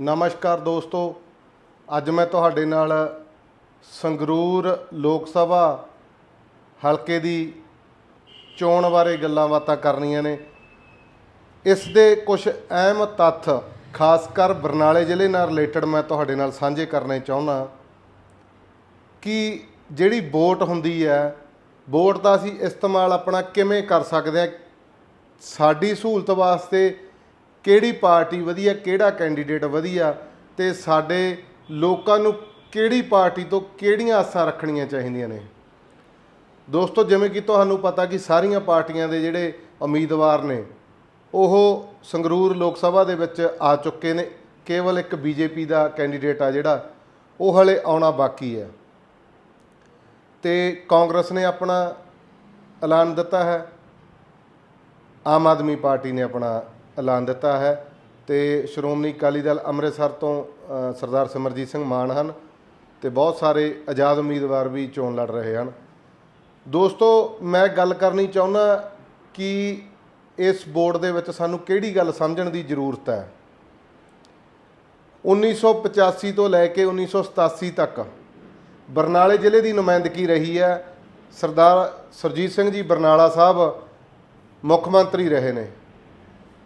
ਨਮਸਕਾਰ ਦੋਸਤੋ, ਅੱਜ ਮੈਂ ਤੁਹਾਡੇ ਨਾਲ ਸੰਗਰੂਰ ਲੋਕ ਸਭਾ ਹਲਕੇ ਦੀ ਚੋਣ ਬਾਰੇ ਗੱਲਾਂ ਬਾਤਾਂ ਕਰਨੀਆਂ ਨੇ। ਇਸ ਦੇ ਕੁਝ ਅਹਿਮ ਤੱਥ, ਖਾਸ ਕਰ ਬਰਨਾਲੇ ਜ਼ਿਲ੍ਹੇ ਨਾਲ ਰਿਲੇਟਡ ਮੈਂ ਤੁਹਾਡੇ ਨਾਲ ਸਾਂਝੇ ਕਰਨੇ ਚਾਹੁੰਦਾ ਕਿ ਜਿਹੜੀ ਵੋਟ ਹੁੰਦੀ ਹੈ, ਵੋਟ ਦਾ ਅਸੀਂ ਇਸਤੇਮਾਲ ਆਪਣਾ ਕਿਵੇਂ ਕਰ ਸਕਦੇ ਹਾਂ? ਸਾਡੀ ਸਹੂਲਤ ਵਾਸਤੇ ਕਿਹੜੀ ਪਾਰਟੀ ਵਧੀਆ, ਕਿਹੜਾ ਕੈਂਡੀਡੇਟ ਵਧੀਆ ਤੇ ਸਾਡੇ ਲੋਕਾਂ ਨੂੰ ਕਿਹੜੀ ਪਾਰਟੀ ਤੋਂ ਕਿਹੜੀਆਂ ਆਸਾਂ ਰੱਖਣੀਆਂ ਚਾਹੀਦੀਆਂ ਨੇ? ਦੋਸਤੋ, ਜਿਵੇਂ ਕਿ ਤੁਹਾਨੂੰ ਪਤਾ ਕਿ ਸਾਰੀਆਂ ਪਾਰਟੀਆਂ ਦੇ ਜਿਹੜੇ ਉਮੀਦਵਾਰ ਨੇ, ਉਹ ਸੰਗਰੂਰ ਲੋਕ ਸਭਾ ਦੇ ਵਿੱਚ ਆ ਚੁੱਕੇ ਨੇ। ਕੇਵਲ ਇੱਕ ਬੀਜੇਪੀ ਦਾ ਕੈਂਡੀਡੇਟ ਆ ਜਿਹੜਾ, ਉਹ ਹਲੇ ਆਉਣਾ ਬਾਕੀ ਹੈ। ਤੇ ਕਾਂਗਰਸ ਨੇ ਆਪਣਾ ਐਲਾਨ ਦਿੱਤਾ ਹੈ। ਆਮ ਆਦਮੀ ਪਾਰਟੀ ਨੇ ਆਪਣਾ ਐਲਾਨ ਦਿੱਤਾ ਹੈ ਤੇ ਸ਼੍ਰੋਮਣੀ ਅਕਾਲੀ ਦਲ ਅੰਮ੍ਰਿਤਸਰ ਤੋਂ ਅ, ਸਰਦਾਰ ਸਿਮਰਜੀਤ ਸਿੰਘ ਮਾਨ ਹਨ ਤੇ ਬਹੁਤ ਸਾਰੇ ਆਜ਼ਾਦ ਉਮੀਦਵਾਰ ਵੀ ਚੋਣ ਲੜ ਰਹੇ ਹਨ। ਦੋਸਤੋ ਮੈਂ ਗੱਲ ਕਰਨੀ ਚਾਹੁੰਦਾ ਕਿ ਇਸ ਬੋਰਡ ਦੇ ਵਿੱਚ ਸਾਨੂੰ ਕਿਹੜੀ ਗੱਲ ਸਮਝਣ ਦੀ ਜ਼ਰੂਰਤ ਹੈ? 1985 ਤੋਂ ਲੈ ਕੇ 1987 ਤੱਕ ਬਰਨਾਲੇ ਜ਼ਿਲ੍ਹੇ ਦੀ ਨੁਮਾਇੰਦਗੀ ਰਹੀ ਹੈ। ਸਰਦਾਰ ਸਰਜੀਤ ਸਿੰਘ ਜੀ ਬਰਨਾਲਾ ਸਾਹਿਬ ਮੁੱਖ ਮੰਤਰੀ ਰਹੇ ਨੇ।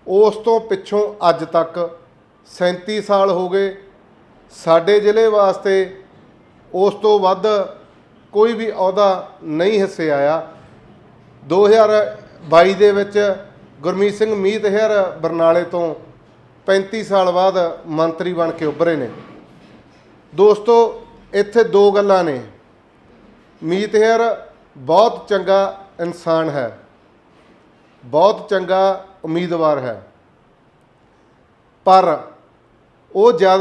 ਉਸ ਤੋਂ ਪਿੱਛੋਂ ਅੱਜ ਤੱਕ 37 ਸਾਲ ਹੋ ਗਏ। ਸਾਡੇ ਜ਼ਿਲ੍ਹੇ ਵਾਸਤੇ ਉਸ ਤੋਂ ਵੱਧ ਕੋਈ ਵੀ ਅਹੁਦਾ ਨਹੀਂ ਹਿੱਸੇ ਆਇਆ। 2022 ਦੇ ਵਿੱਚ ਗੁਰਮੀਤ ਸਿੰਘ ਮੀਤ ਹੇਰ ਬਰਨਾਲੇ ਤੋਂ 35 ਸਾਲ ਬਾਅਦ ਮੰਤਰੀ ਬਣ ਕੇ ਉੱਭਰੇ ਨੇ। ਦੋਸਤੋ, ਇੱਥੇ ਦੋ ਗੱਲਾਂ ਨੇ। ਮੀਤ ਹੇਰ ਬਹੁਤ ਚੰਗਾ ਇਨਸਾਨ ਹੈ। ਬਹੁਤ ਚੰਗਾ ਉਮੀਦਵਾਰ ਹੈ। ਪਰ ਉਹ ਜਦ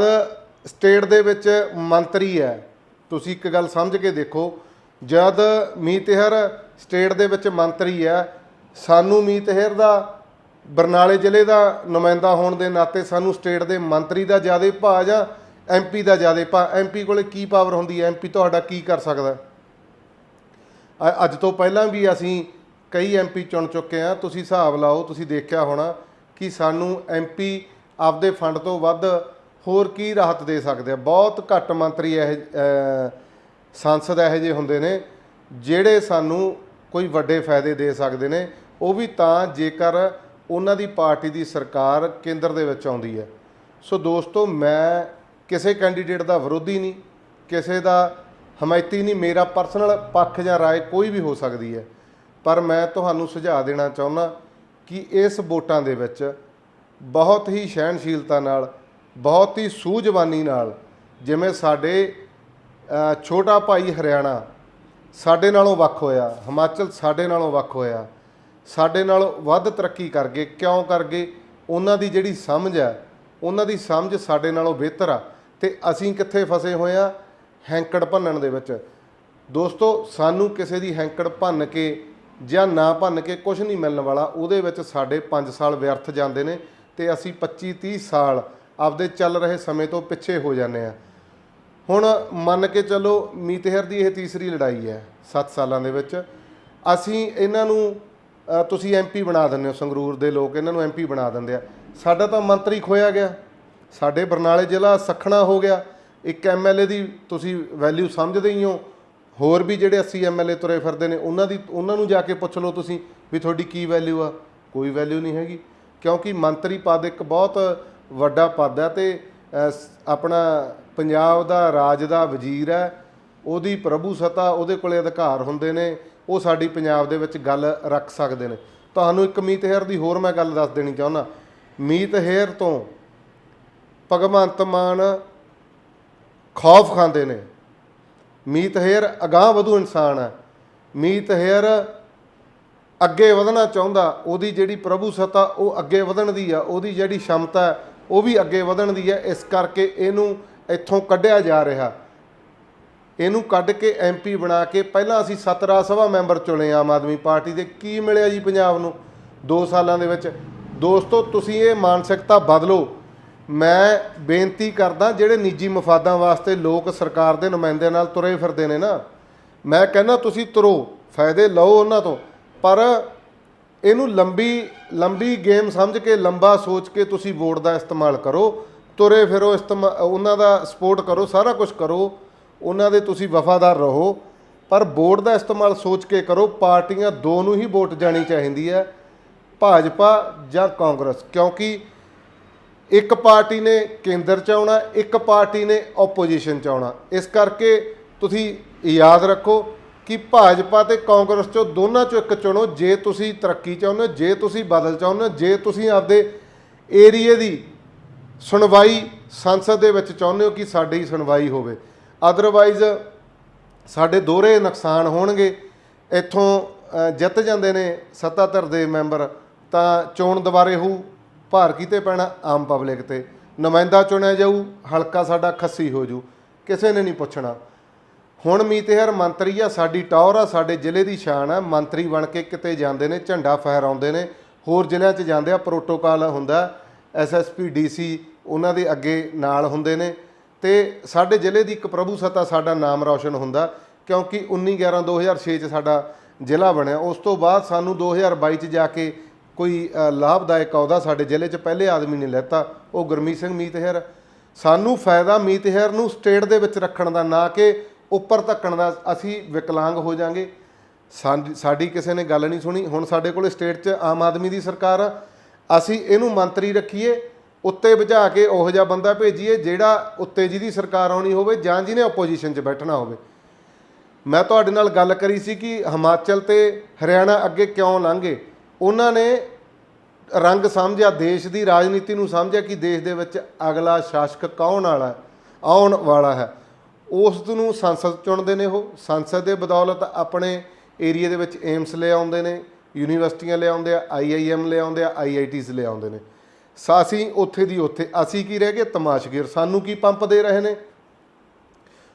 ਸਟੇਟ ਦੇ ਵਿੱਚ ਮੰਤਰੀ ਹੈ, ਤੁਸੀਂ ਇੱਕ ਗੱਲ ਸਮਝ ਕੇ ਦੇਖੋ, ਜਦ ਮੀਤਹਿਰ ਸਟੇਟ ਦੇ ਵਿੱਚ ਮੰਤਰੀ ਹੈ, ਸਾਨੂੰ ਮੀਤਹਿਰ ਦਾ, ਬਰਨਾਲੇ ਜ਼ਿਲ੍ਹੇ ਦਾ ਨੁਮਾਇੰਦਾ ਹੋਣ ਦੇ ਨਾਤੇ ਸਾਨੂੰ ਸਟੇਟ ਦੇ ਮੰਤਰੀ ਦਾ ਜ਼ਿਆਦਾ ਭਾਅ ਜਾਂ ਐਮਪੀ ਦਾ ਜ਼ਿਆਦਾ ਭਾਅ ਐਮਪੀ ਕੋਲੇ ਕੀ ਪਾਵਰ ਹੁੰਦੀ ਹੈ? ਐਮਪੀ ਤੁਹਾਡਾ ਕੀ ਕਰ ਸਕਦਾ? ਅੱਜ ਤੋਂ ਪਹਿਲਾਂ ਵੀ ਅਸੀਂ ਕਈ ਐਮਪੀ ਚੁਣ ਚੁੱਕੇ ਆ ਤੁਸੀਂ ਹਿਸਾਬ ਲਾਓ ਤੁਸੀਂ ਦੇਖਿਆ ਹੋਣਾ ਕਿ ਸਾਨੂੰ ਐਮਪੀ ਆਪਦੇ ਫੰਡ ਤੋਂ ਵੱਧ ਹੋਰ ਕੀ ਰਾਹਤ ਦੇ ਸਕਦੇ ਆ ਬਹੁਤ ਘੱਟ ਮੰਤਰੀ ਇਹ ਅ, ਸੰਸਦ ਇਹੋ ਜਿਹੇ ਹੁੰਦੇ ਨੇ ਜਿਹੜੇ ਸਾਨੂੰ ਕੋਈ ਵੱਡੇ ਫਾਇਦੇ ਦੇ ਸਕਦੇ ਨੇ ਉਹ ਵੀ ਤਾਂ ਜੇਕਰ ਉਹਨਾਂ ਦੀ ਪਾਰਟੀ ਦੀ ਸਰਕਾਰ ਕੇਂਦਰ ਦੇ ਵਿੱਚ ਆਉਂਦੀ ਹੈ ਸੋ ਦੋਸਤੋ ਮੈਂ ਕਿਸੇ ਕੈਂਡੀਡੇਟ ਦਾ ਵਿਰੋਧੀ ਨਹੀਂ ਕਿਸੇ ਦਾ ਹਮਾਇਤੀ ਨਹੀਂ ਮੇਰਾ ਪਰਸਨਲ ਪੱਖ ਜਾਂ رائے ਕੋਈ ਵੀ ਹੋ ਸਕਦੀ ਹੈ ਪਰ ਮੈਂ ਤੁਹਾਨੂੰ ਸੁਝਾਅ ਦੇਣਾ ਚਾਹੁੰਦਾ ਕਿ ਇਸ ਵੋਟਾਂ ਦੇ ਵਿੱਚ ਬਹੁਤ ਹੀ ਸਹਿਣਸ਼ੀਲਤਾ ਨਾਲ, ਬਹੁਤ ਹੀ ਸੂਝਵਾਨੀ ਨਾਲ ਜਿਵੇਂ ਸਾਡੇ ਛੋਟਾ ਭਾਈ ਹਰਿਆਣਾ ਸਾਡੇ ਨਾਲੋਂ ਵੱਖ ਹੋਇਆ, ਹਿਮਾਚਲ ਸਾਡੇ ਨਾਲੋਂ ਵੱਖ ਹੋਇਆ, ਸਾਡੇ ਨਾਲੋਂ ਵੱਧ ਤਰੱਕੀ ਕਰ ਗਏ, ਕਿਉਂ ਕਰ ਗਏ, ਉਹਨਾਂ ਦੀ ਜਿਹੜੀ ਸਮਝ ਆ ਉਹਨਾਂ ਦੀ ਸਮਝ ਸਾਡੇ ਨਾਲੋਂ ਬਿਹਤਰ ਆ। ਤੇ ਅਸੀਂ ਕਿੱਥੇ ਫਸੇ ਹੋਏ ਆ? ਹੈਂਕੜ ਭੰਨਣ ਦੇ ਵਿੱਚ। ਦੋਸਤੋ, ਸਾਨੂੰ ਕਿਸੇ ਦੀ ਹੈਂਕੜ ਭੰਨ ਕੇ ਜਾਂ ਨਾ ਭੰਨ ਕੇ ਕੁਝ ਨਹੀਂ ਮਿਲਣ ਵਾਲਾ ਉਹਦੇ ਵਿੱਚ ਸਾਡੇ 5 ਸਾਲ ਵਿਅਰਥ ਜਾਂਦੇ ਨੇ ਤੇ ਅਸੀਂ 25 30 ਸਾਲ ਆਪਦੇ ਚੱਲ ਰਹੇ ਸਮੇਂ ਤੋਂ ਪਿੱਛੇ ਹੋ ਜਾਂਦੇ ਆ ਹੁਣ ਮੰਨ ਕੇ ਚੱਲੋ ਮੀਤਹਿਰ ਦੀ ਇਹ ਤੀਸਰੀ ਲੜਾਈ ਹੈ 7 ਸਾਲਾਂ ਦੇ ਵਿੱਚ। ਅਸੀਂ ਇਹਨਾਂ ਨੂੰ ਅ, ਤੁਸੀਂ ਐਮਪੀ ਬਣਾ ਦਿੰਦੇ ਹੋ ਸੰਗਰੂਰ ਦੇ ਲੋਕ ਇਹਨਾਂ ਨੂੰ ਐਮਪੀ ਬਣਾ ਦਿੰਦੇ ਆ। ਸਾਡਾ ਤਾਂ ਮੰਤਰੀ ਖੋਇਆ ਗਿਆ। ਸਾਡੇ ਬਰਨਾਲੇ ਜ਼ਿਲ੍ਹਾ ਸਖਣਾ ਹੋ ਗਿਆ। ਇੱਕ ਐਮਐਲਏ ਦੀ ਤੁਸੀਂ ਵੈਲਿਊ ਸਮਝਦੇ ਹੀ ਹੋ। ਹੋਰ ਵੀ ਜਿਹੜੇ 80 ਐਮਐਲਏ ਤੁਰੇ ਫਿਰਦੇ ਨੇ, ਉਹਨਾਂ ਦੀ ਉਹਨਾਂ ਨੂੰ ਜਾ ਕੇ ਪੁੱਛ ਲਓ ਤੁਸੀਂ ਵੀ ਤੁਹਾਡੀ ਕੀ ਵੈਲਿਊ ਆ। ਕੋਈ ਵੈਲਿਊ ਨਹੀਂ ਹੈਗੀ। ਕਿਉਂਕਿ ਮੰਤਰੀ ਪਦ ਇੱਕ ਬਹੁਤ ਵੱਡਾ ਪਦ ਹੈ ਤੇ ਆਪਣਾ ਪੰਜਾਬ ਦਾ ਰਾਜ ਦਾ ਵਜ਼ੀਰ ਹੈ, ਉਹਦੀ ਪ੍ਰਭੂ ਸਤਾ, ਉਹਦੇ ਕੋਲੇ ਅਧਿਕਾਰ ਹੁੰਦੇ ਨੇ, ਉਹ ਸਾਡੀ ਪੰਜਾਬ ਦੇ ਵਿੱਚ ਗੱਲ ਰੱਖ ਸਕਦੇ ਨੇ। ਤੁਹਾਨੂੰ ਇੱਕ ਮੀਤ ਹੇਰ ਦੀ ਹੋਰ ਮੈਂ ਗੱਲ ਦੱਸ ਦੇਣੀ ਚਾਹੁੰਦਾ। ਮੀਤ ਹੇਰ ਤੋਂ ਭਗਵੰਤ ਮਾਨ ਖੌਫ ਖਾਂਦੇ ਨੇ। ਮੀਤ ਹੇਅਰ ਅਗਾਹ ਵਧੂ ਇਨਸਾਨ ਹੈ। ਮੀਤ ਹੇਅਰ ਅੱਗੇ ਵਧਣਾ ਚਾਹੁੰਦਾ, ਉਹਦੀ ਜਿਹੜੀ ਪ੍ਰਭੂ ਸਤਾ, ਉਹ ਅੱਗੇ ਵਧਣ ਦੀ ਆ, ਉਹਦੀ ਜਿਹੜੀ ਸ਼ਮਤਾ ਉਹ ਵੀ ਅੱਗੇ ਵਧਣ ਦੀ ਹੈ ਇਸ ਕਰਕੇ ਇਹਨੂੰ ਇੱਥੋਂ ਕੱਢਿਆ ਜਾ ਰਿਹਾ। ਇਹਨੂੰ ਕੱਢ ਕੇ ਐਮਪੀ ਬਣਾ ਕੇ ਪਹਿਲਾਂ ਅਸੀਂ ਸੱਤ ਰਾਜ ਸਭਾ ਮੈਂਬਰ ਚੁਣੇ ਆਮ ਆਦਮੀ ਪਾਰਟੀ ਦੇ। ਕੀ ਮਿਲਿਆ ਜੀ ਪੰਜਾਬ ਨੂੰ? 2 ਸਾਲਾਂ ਦੇ ਵਿੱਚ। ਦੋਸਤੋ, ਤੁਸੀਂ ਇਹ ਮਾਨਸਿਕਤਾ ਬਦਲੋ। ਮੈਂ ਬੇਨਤੀ ਕਰਦਾ, ਜਿਹੜੇ ਨਿੱਜੀ ਮਫਾਦਾਂ ਵਾਸਤੇ ਲੋਕ ਸਰਕਾਰ ਦੇ ਨੁਮਾਇੰਦਿਆਂ ਨਾਲ ਤੁਰੇ ਫਿਰਦੇ ਨੇ ਨਾ, ਮੈਂ ਕਹਿੰਦਾ ਤੁਸੀਂ ਤੁਰੋ, ਫਾਇਦੇ ਲਓ ਉਹਨਾਂ ਤੋਂ, ਪਰ ਇਹਨੂੰ ਲੰਬੀ ਲੰਬੀ ਗੇਮ ਸਮਝ ਕੇ, ਲੰਬਾ ਸੋਚ ਕੇ ਤੁਸੀਂ ਵੋਟ ਦਾ ਇਸਤੇਮਾਲ ਕਰੋ, ਤੁਰੇ ਫਿਰੋ, ਇਸਤੇਮਾ, ਉਹਨਾਂ ਦਾ ਸਪੋਰਟ ਕਰੋ, ਸਾਰਾ ਕੁਝ ਕਰੋ, ਉਹਨਾਂ ਦੇ ਤੁਸੀਂ ਵਫਾਦਾਰ ਰਹੋ, ਪਰ ਵੋਟ ਦਾ ਇਸਤੇਮਾਲ ਸੋਚ ਕੇ ਕਰੋ, ਪਾਰਟੀਆਂ ਦੋ ਨੂੰ ਹੀ ਵੋਟ ਜਾਣੀ ਚਾਹੀਦੀ ਹੈ, ਭਾਜਪਾ ਜਾਂ ਕਾਂਗਰਸ, ਕਿਉਂਕਿ ਇੱਕ ਪਾਰਟੀ ਨੇ ਕੇਂਦਰ ਚ ਆਉਣਾ, ਇੱਕ ਪਾਰਟੀ ਨੇ ਆਪੋਜੀਸ਼ਨ ਚ ਆਉਣਾ। ਇਸ ਕਰਕੇ ਤੁਸੀਂ ਯਾਦ ਰੱਖੋ ਕਿ ਭਾਜਪਾ ਤੇ ਕਾਂਗਰਸ ਚੋਂ ਦੋਨਾਂ ਚੋਂ ਇੱਕ ਚੁਣੋ, ਜੇ ਤੁਸੀਂ ਤਰੱਕੀ ਚਾਹੁੰਦੇ ਹੋ, ਜੇ ਤੁਸੀਂ ਬਦਲ ਚਾਹੁੰਦੇ ਹੋ, ਜੇ ਤੁਸੀਂ ਆਪਦੇ ਏਰੀਏ ਦੀ ਸੁਣਵਾਈ ਸੰਸਦ ਦੇ ਵਿੱਚ ਚਾਹੁੰਦੇ ਹੋ ਕਿ ਸਾਡੀ ਸੁਣਵਾਈ ਹੋਵੇ। ਅਦਰਵਾਈਜ਼ ਸਾਡੇ ਦੋਹਰੇ ਨੁਕਸਾਨ ਹੋਣਗੇ। ਇੱਥੋਂ ਜਿੱਤ ਜਾਂਦੇ ਨੇ ਸੱਤਾਧਰ ਦੇ ਮੈਂਬਰ, ਤਾਂ ਚੋਣ ਦੁਬਾਰੇ ਹੋਊ। ਭਾਰ ਕਿਤੇ ਪੈਣਾ ਆਮ ਪਬਲਿਕ ਤੇ। ਨੁਮਾਇੰਦਾ ਚੁਣਿਆ ਜਾਊ, ਹਲਕਾ ਸਾਡਾ ਖੱਸੀ ਹੋ ਜੂ ਕਿਸੇ ਨੇ ਨਹੀਂ ਪੁੱਛਣਾ। ਹੁਣ ਮੀਤੇਹਰ ਮੰਤਰੀ ਆ, ਸਾਡੀ ਟੌਰ ਆ, ਸਾਡੇ ਜ਼ਿਲ੍ਹੇ ਦੀ ਸ਼ਾਨ ਆ। ਮੰਤਰੀ ਬਣ ਕੇ ਕਿਤੇ ਜਾਂਦੇ ਨੇ, ਝੰਡਾ ਫਹਿਰਾਉਂਦੇ ਨੇ। ਹੋਰ ਜ਼ਿਲ੍ਹਿਆਂ 'ਚ ਜਾਂਦੇ ਆ ਪ੍ਰੋਟੋਕਾਲ ਹੁੰਦਾ। ਐਸਐਸਪੀ ਡੀਸੀ ਉਹਨਾਂ ਦੇ ਅੱਗੇ ਨਾਲ ਹੁੰਦੇ ਨੇ। ਤੇ ਸਾਡੇ ਜ਼ਿਲ੍ਹੇ ਦੀ ਇੱਕ ਪ੍ਰਭੂ ਸੱਤਾ ਸਾਡਾ ਨਾਮ ਰੌਸ਼ਨ ਹੁੰਦਾ, ਕਿਉਂਕਿ 19 11 2006 'ਚ ਸਾਡਾ ਜ਼ਿਲ੍ਹਾ ਬਣਿਆ। ਉਸ ਤੋਂ ਬਾਅਦ ਸਾਨੂੰ 2022 'ਚ ਜਾ ਕੇ ਕੋਈ ਲਾਭਦਾਇਕ ਅਹੁਦਾ ਸਾਡੇ ਜ਼ਿਲ੍ਹੇ 'ਚ ਪਹਿਲੇ ਆਦਮੀ ਨੇ ਲੈਤਾ, ਉਹ ਗੁਰਮੀਤ ਸਿੰਘ ਮੀਤਹਿਰ। ਸਾਨੂੰ ਫਾਇਦਾ ਮੀਤਹਿਰ ਨੂੰ ਸਟੇਟ ਦੇ ਵਿੱਚ ਰੱਖਣ ਦਾ, ਨਾ ਕਿ ਉੱਪਰ ਧੱਕਣ ਦਾ, ਅਸੀਂ ਵਿਕਲਾਂਗ ਹੋ ਜਾਾਂਗੇ। ਸਾਡੀ ਸਾਡੀ ਕਿਸੇ ਨੇ ਗੱਲ ਨਹੀਂ ਸੁਣੀ, ਹੁਣ ਸਾਡੇ ਕੋਲ ਸਟੇਟ 'ਚ ਆਮ ਆਦਮੀ ਦੀ ਸਰਕਾਰ ਆ। ਅਸੀਂ ਇਹਨੂੰ ਮੰਤਰੀ ਰੱਖੀਏ, ਉੱਤੇ ਭਜਾ ਕੇ ਉਹੋ ਜਿਹਾ ਬੰਦਾ ਭੇਜੀਏ, ਜਿਹੜਾ ਉੱਤੇ ਜਿਹਦੀ ਸਰਕਾਰ ਆਉਣੀ ਹੋਵੇ ਜਾਂ ਜਿਹਨੇ ਆਪੋਜੀਸ਼ਨ 'ਚ ਬੈਠਣਾ ਹੋਵੇ। ਮੈਂ ਤੁਹਾਡੇ ਨਾਲ ਗੱਲ ਕਰੀ ਸੀ ਕਿ ਹਿਮਾਚਲ ਤੇ ਹਰਿਆਣਾ ਅੱਗੇ ਕਿਉਂ ਲੰਘੇ? ਉਹਨਾਂ ਨੇ ਰੰਗ ਸਮਝਿਆ, ਦੇਸ਼ ਦੀ ਰਾਜਨੀਤੀ ਨੂੰ ਸਮਝਿਆ ਕਿ ਦੇਸ਼ ਦੇ ਵਿੱਚ ਅਗਲਾ ਸ਼ਾਸਕ ਕੌਣ ਵਾਲਾ ਆਉਣ ਵਾਲਾ ਹੈ। ਉਸ ਨੂੰ ਸੰਸਦ ਚੁਣਦੇ ਨੇ ਉਹ। ਸੰਸਦ ਦੇ ਬਦੌਲਤ ਆਪਣੇ ਏਰੀਆ ਦੇ ਵਿੱਚ ਏਮਸ ਲੈ ਆਉਂਦੇ ਨੇ, ਯੂਨੀਵਰਸਿਟੀਆਂ ਲੈ ਆਉਂਦੇ ਆ ਆਈਆਈਐਮ ਲੈ ਆਉਂਦੇ ਆ ਆਈਆਈਟੀਸ ਲੈ ਆਉਂਦੇ ਨੇ। ਸਾ ਅਸੀਂ ਉੱਥੇ ਦੀ ਉੱਥੇ, ਅਸੀਂ ਕੀ ਰਹਿ ਗਏ? ਤਮਾਸ਼ਗੀਰ। ਸਾਨੂੰ ਕੀ ਪੰਪ ਦੇ ਰਹੇ ਨੇ?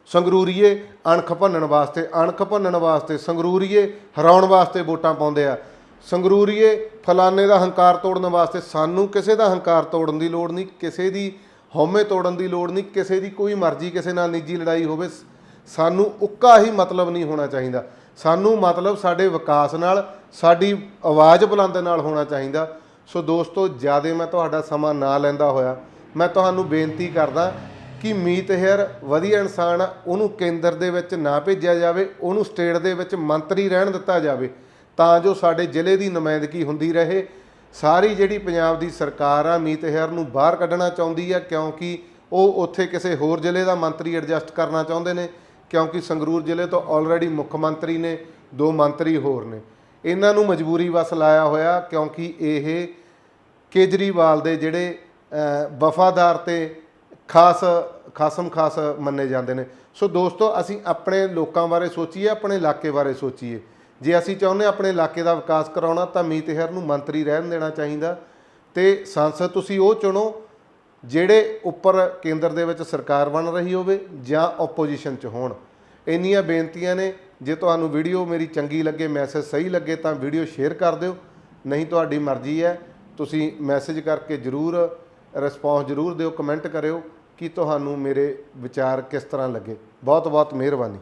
ਸੰਗਰੂਰੀਏ ਅਣਖ ਭੰਨਣ ਵਾਸਤੇ, ਅਣਖ ਭੰਨਣ ਵਾਸਤੇ ਸੰਗਰੂਰੀਏ ਹਰਾਉਣ ਵਾਸਤੇ ਵੋਟਾਂ ਪਾਉਂਦੇ ਆ। ਸੰਗਰੂਰੀਏ ਫਲਾਨੇ ਦਾ ਹੰਕਾਰ ਤੋੜਨ ਵਾਸਤੇ ਸਾਨੂੰ ਕਿਸੇ ਦਾ ਹੰਕਾਰ ਤੋੜਨ ਦੀ ਲੋੜ ਨਹੀਂ, ਕਿਸੇ ਦੀ ਹਉਮੈ ਤੋੜਨ ਦੀ ਲੋੜ ਨਹੀਂ, ਕਿਸੇ ਦੀ ਕੋਈ ਮਰਜ਼ੀ ਕਿਸੇ ਨਾਲ ਨਿੱਜੀ ਲੜਾਈ ਹੋਵੇ, ਸਾਨੂੰ ਉੱਕਾ ਹੀ ਮਤਲਬ ਨਹੀਂ ਹੋਣਾ ਚਾਹੀਦਾ। ਸਾਨੂੰ ਮਤਲਬ ਸਾਡੇ ਵਿਕਾਸ ਨਾਲ, ਸਾਡੀ ਆਵਾਜ਼ ਬੁਲੰਦ ਨਾਲ ਹੋਣਾ ਚਾਹੀਦਾ। ਸੋ ਦੋਸਤੋ, ਜ਼ਿਆਦਾ ਮੈਂ ਤੁਹਾਡਾ ਸਮਾਂ ਨਾ ਲੈਂਦਾ ਹੋਇਆ, ਮੈਂ ਤੁਹਾਨੂੰ ਬੇਨਤੀ ਕਰਦਾ ਕਿ ਮੀਤ ਹੇਅਰ ਵਧੀਆ ਇਨਸਾਨ ਆ, ਉਹਨੂੰ ਕੇਂਦਰ ਦੇ ਵਿੱਚ ਨਾ ਭੇਜਿਆ ਜਾਵੇ, ਉਹਨੂੰ ਸਟੇਟ ਦੇ ਵਿੱਚ ਮੰਤਰੀ ਰਹਿਣ ਦਿੱਤਾ ਜਾਵੇ। ਤਾਂ ਜੋ ਸਾਡੇ ਜ਼ਿਲ੍ਹੇ ਦੀ ਨੁਮਾਇੰਦਗੀ ਹੁੰਦੀ ਰਹੇ। ਸਾਰੀ ਜਿਹੜੀ ਪੰਜਾਬ ਦੀ ਸਰਕਾਰ ਆ, ਮੀਤ ਹੈਰ ਨੂੰ ਬਾਹਰ ਕੱਢਣਾ ਚਾਹੁੰਦੀ ਆ, ਕਿਉਂਕਿ ਉਹ ਉੱਥੇ ਕਿਸੇ ਹੋਰ ਜ਼ਿਲ੍ਹੇ ਦਾ ਮੰਤਰੀ ਐਡਜਸਟ ਕਰਨਾ ਚਾਹੁੰਦੇ ਨੇ, ਕਿਉਂਕਿ ਸੰਗਰੂਰ ਜ਼ਿਲ੍ਹੇ ਤੋਂ ਆਲਰੇਡੀ ਮੁੱਖ ਮੰਤਰੀ ਨੇ, ਦੋ ਮੰਤਰੀ ਹੋਰ ਨੇ। ਇਹਨਾਂ ਨੂੰ ਮਜਬੂਰੀ ਵਸ ਲਾਇਆ ਹੋਇਆ, ਕਿਉਂਕਿ ਇਹ ਕੇਜਰੀਵਾਲ ਦੇ ਜਿਹੜੇ ਵਫਾਦਾਰ ਤੇ ਖਾਸ, ਖਾਸਮ ਖਾਸ ਮੰਨੇ ਜਾਂਦੇ ਨੇ। ਸੋ ਦੋਸਤੋ, ਅਸੀਂ ਆਪਣੇ ਲੋਕਾਂ ਬਾਰੇ ਸੋਚੀਏ, ਆਪਣੇ ਇਲਾਕੇ ਬਾਰੇ ਸੋਚੀਏ। ਜੇ ਅਸੀਂ ਚਾਹੁੰਦੇ ਹਾਂ ਆਪਣੇ ਇਲਾਕੇ ਦਾ ਵਿਕਾਸ ਕਰਾਉਣਾ, ਤਾਂ ਮੀਤ ਹੈਰ ਨੂੰ ਮੰਤਰੀ ਰਹਿਣ ਦੇਣਾ ਚਾਹੀਦਾ। ਤੇ ਸੰਸਦ ਤੁਸੀਂ ਉਹ ਚੁਣੋ ਜਿਹੜੇ ਉੱਪਰ ਕੇਂਦਰ ਦੇ ਵਿੱਚ ਸਰਕਾਰ ਬਣ ਰਹੀ ਹੋਵੇ ਜਾਂ ਆਪੋਜੀਸ਼ਨ 'ਚ ਹੋਣ। ਇੰਨੀਆਂ ਬੇਨਤੀਆਂ ਨੇ, ਜੇ ਤੁਹਾਨੂੰ ਵੀਡੀਓ ਮੇਰੀ ਚੰਗੀ ਲੱਗੇ ਮੈਸੇਜ ਸਹੀ ਲੱਗੇ, ਤਾਂ ਵੀਡੀਓ ਸ਼ੇਅਰ ਕਰ ਦਿਓ। ਨਹੀਂ ਤੁਹਾਡੀ ਮਰਜ਼ੀ ਹੈ, ਤੁਸੀਂ ਮੈਸੇਜ ਕਰਕੇ ਜਰੂਰ ਰਿਸਪੌਂਸ ਜਰੂਰ ਦਿਓ ਕਮੈਂਟ ਕਰਿਓ ਕਿ ਤੁਹਾਨੂੰ ਮੇਰੇ ਵਿਚਾਰ ਕਿਸ ਤਰ੍ਹਾਂ ਲੱਗੇ। ਬਹੁਤ ਬਹੁਤ ਮਿਹਰਬਾਨੀ।